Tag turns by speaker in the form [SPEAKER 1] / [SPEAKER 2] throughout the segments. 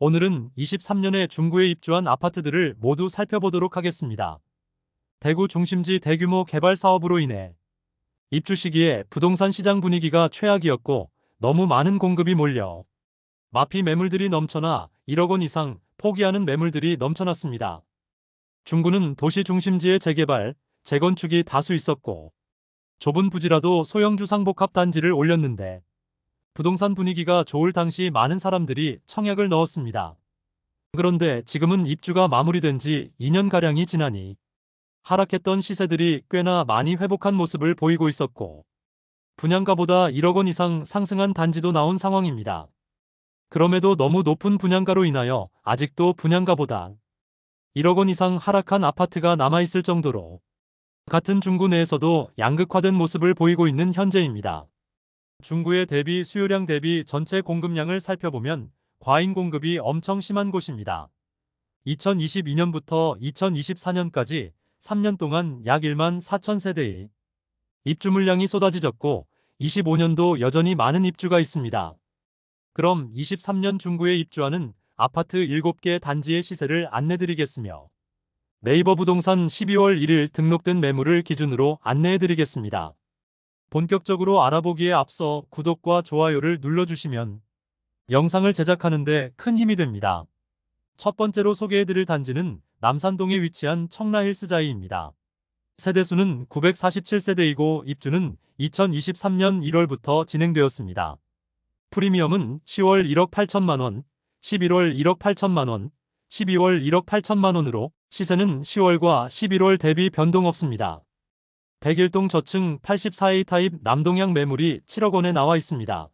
[SPEAKER 1] 오늘은 23년에 중구에 입주한 아파트들을 모두 살펴보도록 하겠습니다. 대구 중심지 대규모 개발 사업으로 인해 입주 시기에 부동산 시장 분위기가 최악이었고 너무 많은 공급이 몰려 마피 매물들이 넘쳐나 1억 원 이상 포기하는 매물들이 넘쳐났습니다. 중구는 도시 중심지의 재개발, 재건축이 다수 있었고 좁은 부지라도 소형주 상복합 단지를 올렸는데 부동산 분위기가 좋을 당시 많은 사람들이 청약을 넣었습니다. 그런데 지금은 입주가 마무리된 지 2년가량이 지나니 하락했던 시세들이 꽤나 많이 회복한 모습을 보이고 있었고 분양가보다 1억 원 이상 상승한 단지도 나온 상황입니다. 그럼에도 너무 높은 분양가로 인하여 아직도 분양가보다 1억 원 이상 하락한 아파트가 남아있을 정도로 같은 중구 내에서도 양극화된 모습을 보이고 있는 현재입니다. 중구의 대비 수요량 대비 전체 공급량을 살펴보면 과잉 공급이 엄청 심한 곳입니다. 2022년부터 2024년까지 3년 동안 약 1만 4천 세대의 입주 물량이 쏟아지졌고 25년도 여전히 많은 입주가 있습니다. 그럼 23년 중구에 입주하는 아파트 7개 단지의 시세를 안내드리겠으며 네이버 부동산 12월 1일 등록된 매물을 기준으로 안내해드리겠습니다. 본격적으로 알아보기에 앞서 구독과 좋아요를 눌러주시면 영상을 제작하는데 큰 힘이 됩니다. 첫 번째로 소개해드릴 단지는 남산동에 위치한 청라힐스자이입니다. 세대수는 947세대이고 입주는 2023년 1월부터 진행되었습니다. 프리미엄은 10월 1억 8천만 원, 11월 1억 8천만 원, 12월 1억 8천만 원으로 시세는 10월과 11월 대비 변동 없습니다. 101동 저층 84A 타입 남동향 매물이 7억 원에 나와 있습니다.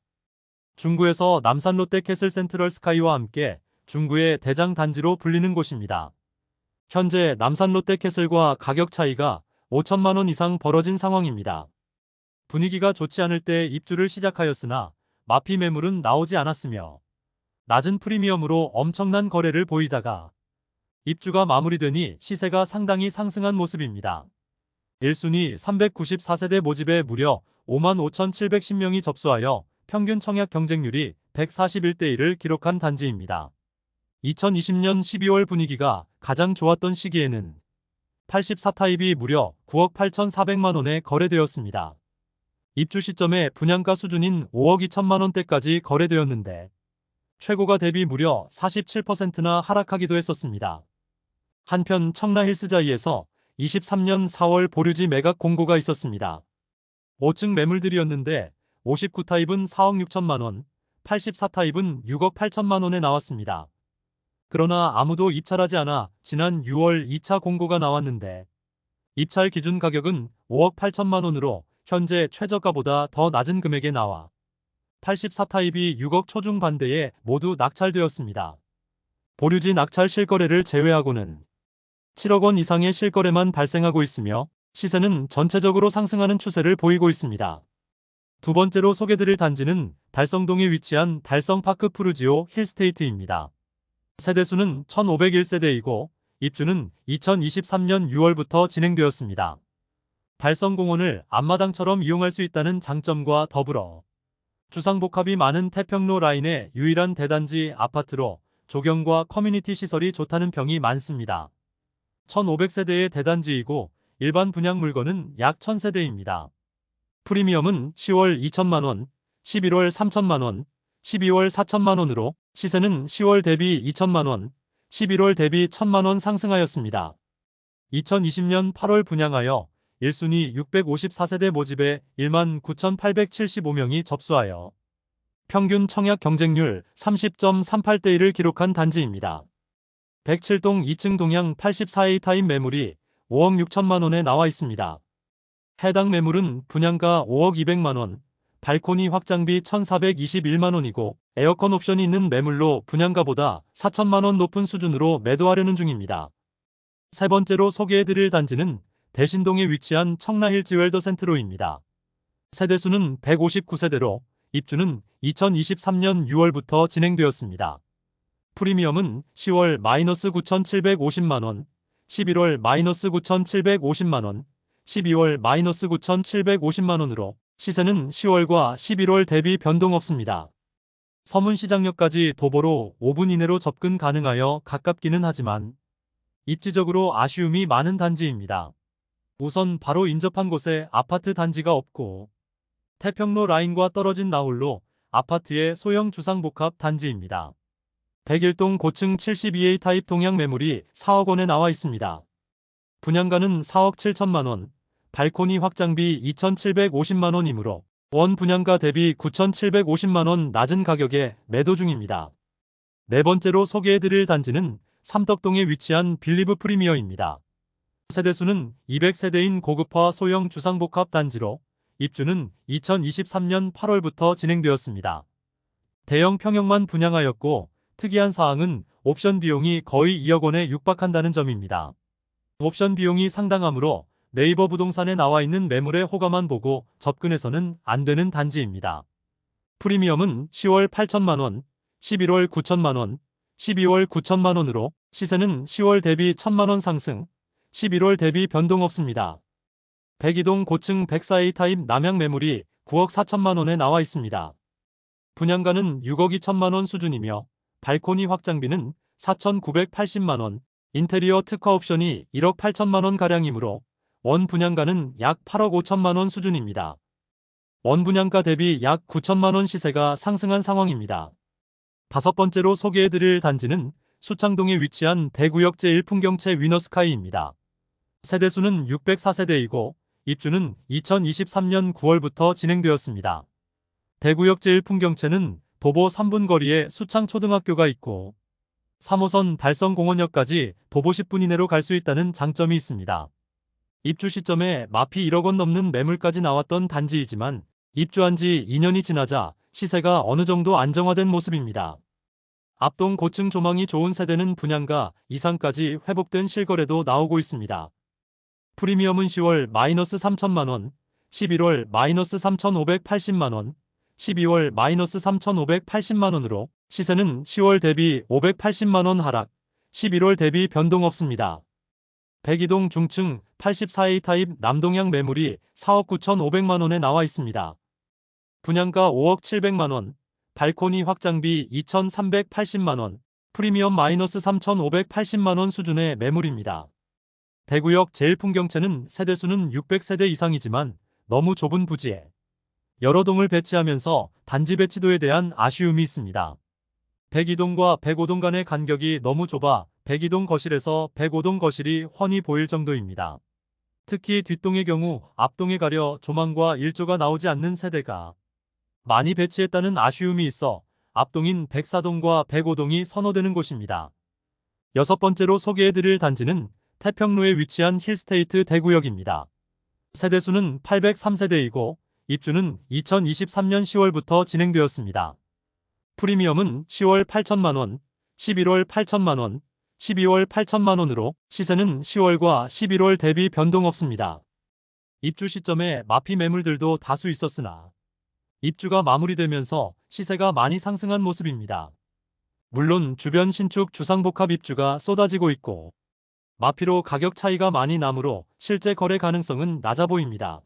[SPEAKER 1] 중구에서 남산 롯데 캐슬 센트럴 스카이와 함께 중구의 대장 단지로 불리는 곳입니다. 현재 남산 롯데 캐슬과 가격 차이가 5천만 원 이상 벌어진 상황입니다. 분위기가 좋지 않을 때 입주를 시작하였으나 마피 매물은 나오지 않았으며 낮은 프리미엄으로 엄청난 거래를 보이다가 입주가 마무리되니 시세가 상당히 상승한 모습입니다. 1순위 394세대 모집에 무려 55,710명이 접수하여 평균 청약 경쟁률이 141대 1을 기록한 단지입니다. 2020년 12월 분위기가 가장 좋았던 시기에는 84타입이 무려 9억 8,400만 원에 거래되었습니다. 입주 시점에 분양가 수준인 5억 2천만 원대까지 거래되었는데 최고가 대비 무려 47%나 하락하기도 했었습니다. 한편 청라힐스자이에서 23년 4월 보류지 매각 공고가 있었습니다. 5층 매물들이었는데 59타입은 4억 6천만 원, 84타입은 6억 8천만 원에 나왔습니다. 그러나 아무도 입찰하지 않아 지난 6월 2차 공고가 나왔는데 입찰 기준 가격은 5억 8천만 원으로 현재 최저가보다 더 낮은 금액에 나와 84타입이 6억 초중 반대에 모두 낙찰되었습니다. 보류지 낙찰 실거래를 제외하고는 7억 원 이상의 실거래만 발생하고 있으며 시세는 전체적으로 상승하는 추세를 보이고 있습니다. 두 번째로 소개드릴 단지는 달성동에 위치한 달성파크 푸르지오 힐스테이트입니다. 세대수는 1501세대이고 입주는 2023년 6월부터 진행되었습니다. 달성공원을 앞마당처럼 이용할 수 있다는 장점과 더불어 주상복합이 많은 태평로 라인의 유일한 대단지 아파트로 조경과 커뮤니티 시설이 좋다는 평이 많습니다. 1500세대의 대단지이고 일반 분양 물건은 약 1000세대입니다. 프리미엄은 10월 2천만원, 11월 3천만원, 12월 4천만원으로 시세는 10월 대비 2천만원, 11월 대비 1천만원 상승하였습니다. 2020년 8월 분양하여 1순위 654세대 모집에 1만 9,875명이 접수하여 평균 청약 경쟁률 30.38대 1을 기록한 단지입니다. 107동 2층 동향 84A 타입 매물이 5억 6천만 원에 나와 있습니다. 해당 매물은 분양가 5억 200만 원, 발코니 확장비 1,421만 원이고 에어컨 옵션이 있는 매물로 분양가보다 4천만 원 높은 수준으로 매도하려는 중입니다. 세 번째로 소개해드릴 단지는 대신동에 위치한 청라힐즈웰더 센트로입니다. 세대수는 159세대로 입주는 2023년 6월부터 진행되었습니다. 프리미엄은 10월 마이너스 9,750만원, 11월 마이너스 9,750만원, 12월 마이너스 9,750만원으로 시세는 10월과 11월 대비 변동 없습니다. 서문시장역까지 도보로 5분 이내로 접근 가능하여 가깝기는 하지만 입지적으로 아쉬움이 많은 단지입니다. 우선 바로 인접한 곳에 아파트 단지가 없고 태평로 라인과 떨어진 나홀로 아파트의 소형 주상복합 단지입니다. 101동 고층 72A 타입 동양 매물이 4억 원에 나와 있습니다. 분양가는 4억 7천만 원, 발코니 확장비 2,750만 원이므로 원 분양가 대비 9,750만 원 낮은 가격에 매도 중입니다. 네 번째로 소개해드릴 단지는 삼덕동에 위치한 빌리브 프리미어입니다. 세대수는 200세대인 고급화 소형 주상복합 단지로 입주는 2023년 8월부터 진행되었습니다. 대형 평형만 분양하였고 특이한 사항은 옵션 비용이 거의 2억 원에 육박한다는 점입니다. 옵션 비용이 상당하므로 네이버 부동산에 나와 있는 매물의 호가만 보고 접근해서는 안 되는 단지입니다. 프리미엄은 10월 8천만 원, 11월 9천만 원, 12월 9천만 원으로 시세는 10월 대비 1천만 원 상승, 11월 대비 변동 없습니다. 102동 고층 104A 타입 남양 매물이 9억 4천만 원에 나와 있습니다. 분양가는 6억 2천만 원 수준이며 발코니 확장비는 4,980만 원, 인테리어 특화 옵션이 1억 8천만 원 가량이므로 원 분양가는 약 8억 5천만 원 수준입니다. 원 분양가 대비 약 9천만 원 시세가 상승한 상황입니다. 다섯 번째로 소개해드릴 단지는 수창동에 위치한 대구역 제1풍경채 위너스카이입니다. 세대수는 604세대이고 입주는 2023년 9월부터 진행되었습니다. 대구역 제1풍경채는 도보 3분 거리에 수창 초등학교가 있고 3호선 달성공원역까지 도보 10분 이내로 갈 수 있다는 장점이 있습니다. 입주 시점에 마피 1억 원 넘는 매물까지 나왔던 단지이지만 입주한 지 2년이 지나자 시세가 어느 정도 안정화된 모습입니다. 앞동 고층 조망이 좋은 세대는 분양가 이상까지 회복된 실거래도 나오고 있습니다. 프리미엄은 10월 마이너스 3천만 원, 11월 마이너스 3,580만 원, 12월 마이너스 3,580만 원으로 시세는 10월 대비 580만 원 하락, 11월 대비 변동 없습니다. 백이동 중층 84A 타입 남동향 매물이 4억 9,500만 원에 나와 있습니다. 분양가 5억 700만 원, 발코니 확장비 2,380만 원, 프리미엄 마이너스 3,580만 원 수준의 매물입니다. 대구역 제일 풍경채는 세대수는 600세대 이상이지만 너무 좁은 부지에 여러 동을 배치하면서 단지 배치도에 대한 아쉬움이 있습니다. 102동과 105동 간의 간격이 너무 좁아 102동 거실에서 105동 거실이 훤히 보일 정도입니다. 특히 뒷동의 경우 앞동에 가려 조망과 일조가 나오지 않는 세대가 많이 배치했다는 아쉬움이 있어 앞동인 104동과 105동이 선호되는 곳입니다. 여섯 번째로 소개해드릴 단지는 태평로에 위치한 힐스테이트 대구역입니다. 세대수는 803세대이고 입주는 2023년 10월부터 진행되었습니다. 프리미엄은 10월 8천만 원, 11월 8천만 원, 12월 8천만 원으로 시세는 10월과 11월 대비 변동 없습니다. 입주 시점에 마피 매물들도 다수 있었으나 입주가 마무리되면서 시세가 많이 상승한 모습입니다. 물론 주변 신축 주상복합 입주가 쏟아지고 있고 마피로 가격 차이가 많이 나므로 실제 거래 가능성은 낮아 보입니다.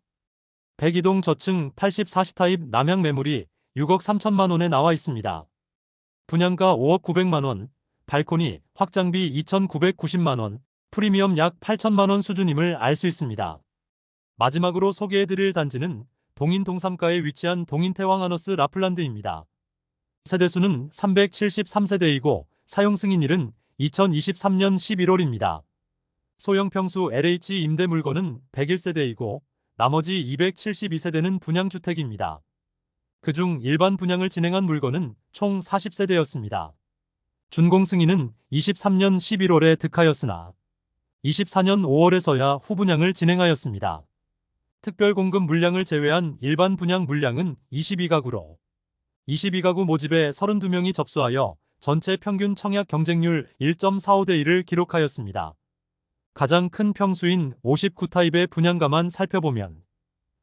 [SPEAKER 1] 102동 저층 84시 타입 남양 매물이 6억 3천만 원에 나와 있습니다. 분양가 5억 900만 원, 발코니 확장비 2,990만 원, 프리미엄 약 8천만 원 수준임을 알 수 있습니다. 마지막으로 소개해드릴 단지는 동인 동삼가에 위치한 동인태왕하너스 라플란드입니다. 세대수는 373세대이고 사용 승인일은 2023년 11월입니다. 소형 평수 LH 임대 물건은 101세대이고 나머지 272세대는 분양주택입니다. 그중 일반 분양을 진행한 물건은 총 40세대였습니다. 준공 승인은 23년 11월에 득하였으나 24년 5월에서야 후분양을 진행하였습니다. 특별 공급 물량을 제외한 일반 분양 물량은 22가구로 22가구 모집에 32명이 접수하여 전체 평균 청약 경쟁률 1.45대 1을 기록하였습니다. 가장 큰 평수인 59타입의 분양가만 살펴보면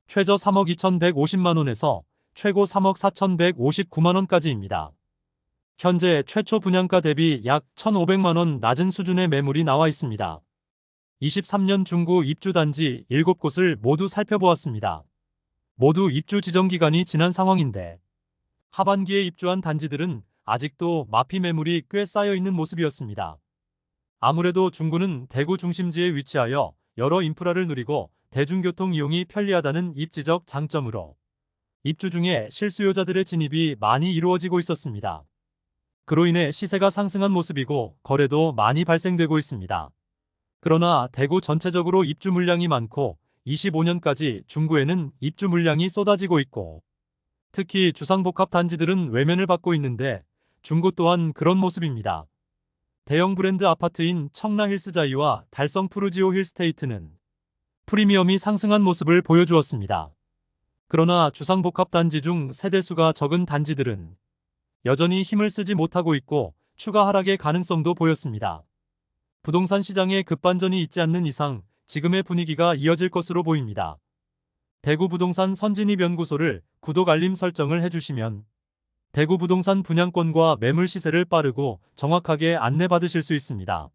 [SPEAKER 1] 최저 3억 2,150만 원에서 최고 3억 4,159만 원까지입니다. 현재 최초 분양가 대비 약 1,500만 원 낮은 수준의 매물이 나와 있습니다. 23년 중구 입주 단지 7곳을 모두 살펴보았습니다. 모두 입주 지정 기간이 지난 상황인데 하반기에 입주한 단지들은 아직도 마피 매물이 꽤 쌓여 있는 모습이었습니다. 아무래도 중구는 대구 중심지에 위치하여 여러 인프라를 누리고 대중교통 이용이 편리하다는 입지적 장점으로 입주 중에 실수요자들의 진입이 많이 이루어지고 있었습니다. 그로 인해 시세가 상승한 모습이고 거래도 많이 발생되고 있습니다. 그러나 대구 전체적으로 입주 물량이 많고 25년까지 중구에는 입주 물량이 쏟아지고 있고 특히 주상복합 단지들은 외면을 받고 있는데 중구 또한 그런 모습입니다. 대형 브랜드 아파트인 청라힐스자이와 달성 푸르지오 힐스테이트는 프리미엄이 상승한 모습을 보여주었습니다. 그러나 주상복합 단지 중 세대수가 적은 단지들은 여전히 힘을 쓰지 못하고 있고 추가 하락의 가능성도 보였습니다. 부동산 시장에 급반전이 있지 않는 이상 지금의 분위기가 이어질 것으로 보입니다. 대구 부동산 선진입 연구소를 구독 알림 설정을 해주시면 대구 부동산 분양권과 매물 시세를 빠르고 정확하게 안내받으실 수 있습니다.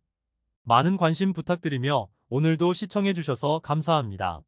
[SPEAKER 1] 많은 관심 부탁드리며 오늘도 시청해주셔서 감사합니다.